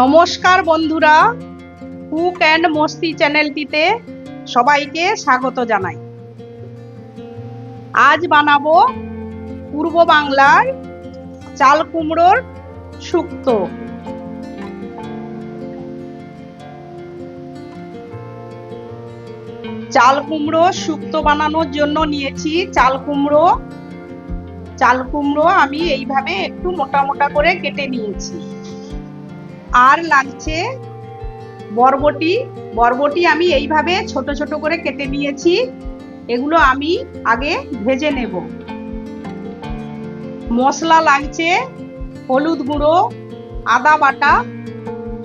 নমস্কার বন্ধুরা cook and মস্তি চ্যানেলটিতে সবাইকে স্বাগত জানাই। আজ বানাবো পূর্ব বাংলার চাল কুমড়োর শুক্তো। চাল কুমড়ো শুক্তো বানানোর জন্য নিয়েছি চাল কুমড়ো। চাল কুমড়ো আমি এইভাবে একটু মোটা মোটা করে কেটে নিয়েছি। আর লাগছে বরবটি। বরবটি আমি এইভাবে ছোট ছোট করে কেটে নিয়েছি। এগুলো আমি আগে ভেজে নেব। মশলা লাগছে, হলুদ গুঁড়ো, আদা বাটা,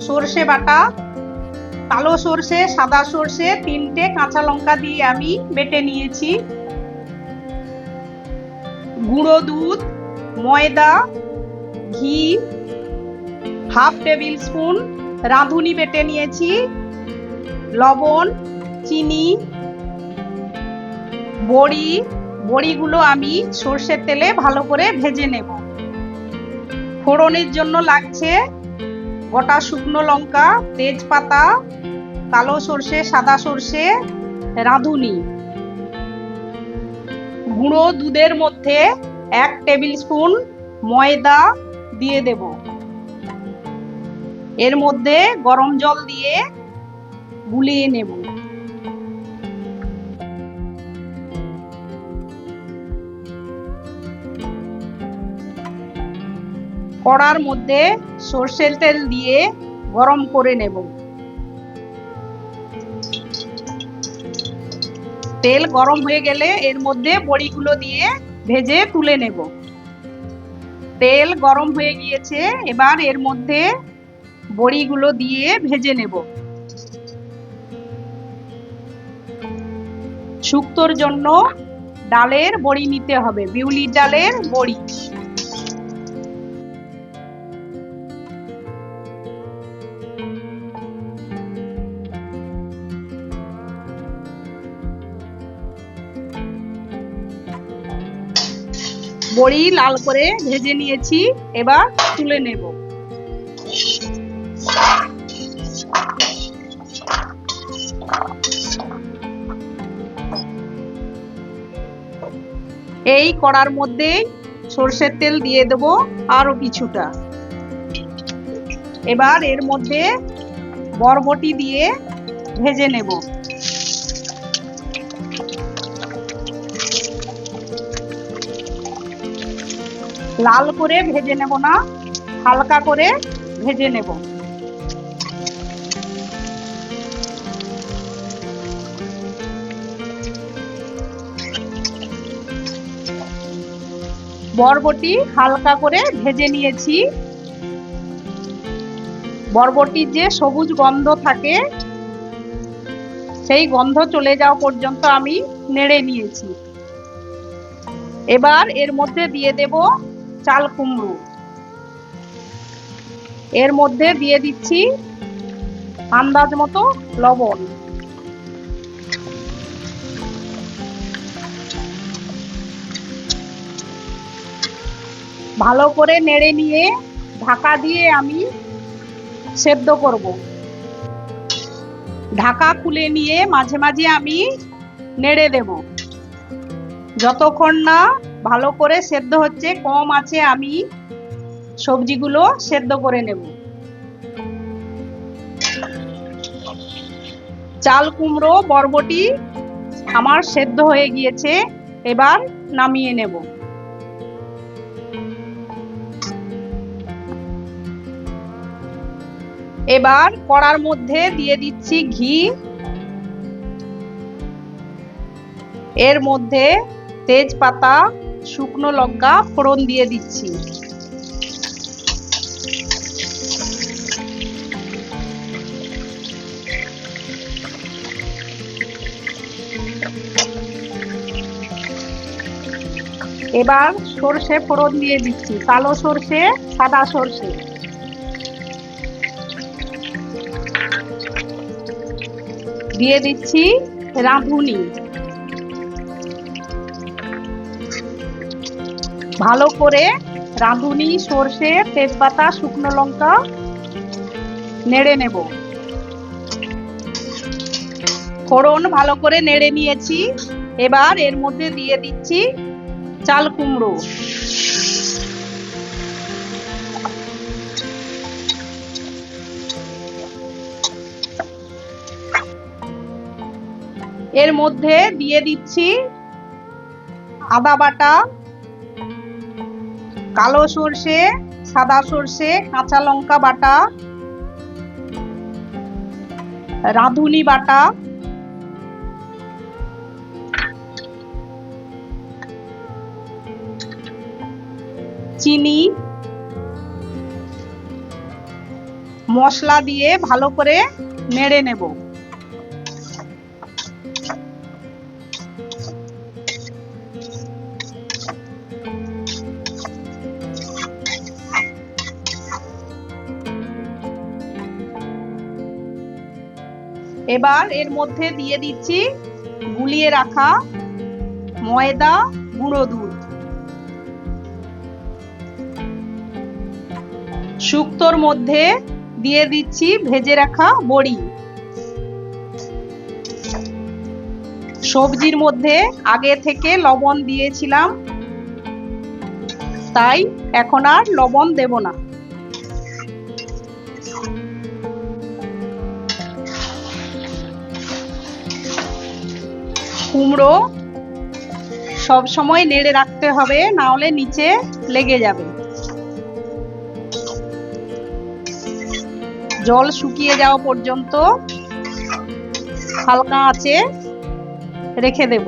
সর্ষে বাটা, কালো সর্ষে, সাদা সর্ষে, তিনটে কাঁচা লঙ্কা দিয়ে আমি বেটে নিয়েছি। গুঁড়ো দুধ, ময়দা, ঘি হাফ টেবিল স্পুন রাঁধুনি বেটে নিয়েছি, লবণ, চিনি, বড়ি, বড়িগুলো আমি সর্ষের তেলে ভালো করে ভেজে নেব। ফোড়নের জন্য লাগছে গোটা শুকনো লঙ্কা, তেজপাতা, কালো সর্ষে, সাদা সর্ষে, রাঁধুনি। গুঁড়ো দুধের মধ্যে এক টেবিল স্পুন ময়দা দিয়ে দেব। এর মধ্যে গরম জল দিয়ে গুলিয়ে নেব। কড়ার মধ্যে সর্ষের তেল দিয়ে গরম করে নেব। তেল গরম হয়ে গেলে এর মধ্যে বড়িগুলো দিয়ে ভেজে তুলে নেব। তেল গরম হয়ে গিয়েছে, এবার এর মধ্যে বড়িগুলো দিয়ে ভেজে নেব। শুক্তোর জন্য ডালের বড়ি নিতে হবে, বিউলির ডালের বড়ি। বড়ি লাল করে ভেজে নিয়েছি, এবার তুলে নেব। এই কড়ার মধ্যে সর্ষের তেল দিয়ে দেব আরও কিছুটা। এবার এর মধ্যে বরবটি দিয়ে ভেজে নেব। লাল করে ভেজে নেব না, হালকা করে ভেজে নেব। বরবটি হালকা করে ভেজে নিয়েছি। বরবটির যে সবুজ গন্ধ থাকে, সেই গন্ধ চলে যাওয়া পর্যন্ত আমি নেড়ে নিয়েছি। এবার এর মধ্যে দিয়ে দেব চাল কুমড়ো। এর মধ্যে দিয়ে দিচ্ছি আন্দাজ মতো লবণ। ভালো করে নেড়ে নিয়ে ঢাকা দিয়ে আমি সেদ্ধ করব। ঢাকা খুলে নিয়ে মাঝে মাঝে আমি নেড়ে দেব। যতক্ষণ না ভালো করে সেদ্ধ হচ্ছে, কম আছে আমি সবজিগুলো সেদ্ধ করে নেব। চাল, কুমড়ো, বরবটি আমার সেদ্ধ হয়ে গিয়েছে, এবার নামিয়ে নেব। এবার কড়ার মধ্যে দিয়ে দিচ্ছি ঘি। এর মধ্যে তেজপাতা, শুকনো লঙ্কা ফোড়ন দিয়ে দিচ্ছি। এবার সর্ষে ফোড়ন দিয়ে দিচ্ছি। কালো সর্ষে, সাদা সর্ষে। দিয়ে দিচ্ছি রাঁধুনি। ভালো করে রাঁধুনি, সর্ষে, তেজপাতা, শুকনো লঙ্কা নেড়ে নেব। ফোড়ন ভালো করে নেড়ে নিয়েছি। এবার এর মধ্যে দিয়ে দিচ্ছি চাল কুমড়ো। এর মধ্যে দিয়ে দিচ্ছি আদা বাটা, কালো সর্ষে, সাদা সর্ষে, কাঁচা লঙ্কা বাটা, রাঁধুনি বাটা, চিনি, মশলা দিয়ে ভালো করে নেড়ে নেব। এবার এর মধ্যে দিয়ে দিচ্ছি গুলিয়ে রাখা ময়দা, গুঁড়ো দুধ। শুক্তোর মধ্যে দিয়ে দিচ্ছি ভেজে রাখা বড়ি। সবজির মধ্যে আগে থেকে লবণ দিয়েছিলাম, তাই এখন আর লবণ দেব না। কুমড়ো সব সময় নেড়ে রাখতে হবে, না হলে নিচে লেগে যাবে। জল শুকিয়ে যাওয়া পর্যন্ত হালকা আঁচে রেখে দেব।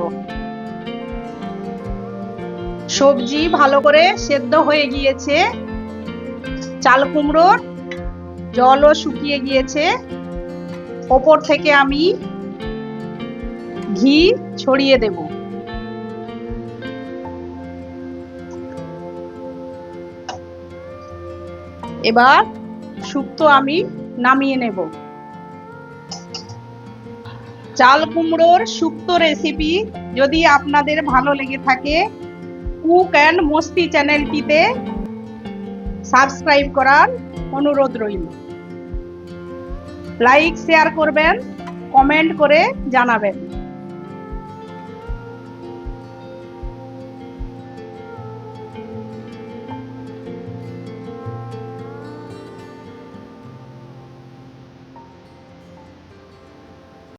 সবজি ভালো করে সেদ্ধ হয়ে গিয়েছে। চাল কুমড়োর জলও শুকিয়ে গিয়েছে। ওপর থেকে আমি ঘি ছড়িয়ে দেব। এবার শুক্তো আমি নামিয়ে নেব। চাল কুমড়োর শুক্তো রেসিপি যদি আপনাদের ভালো লেগে থাকে কুক অ্যান্ড মস্তি চ্যানেলটিতে সাবস্ক্রাইব করার অনুরোধ রইল। লাইক শেয়ার করবেন কমেন্ট করে জানাবেন।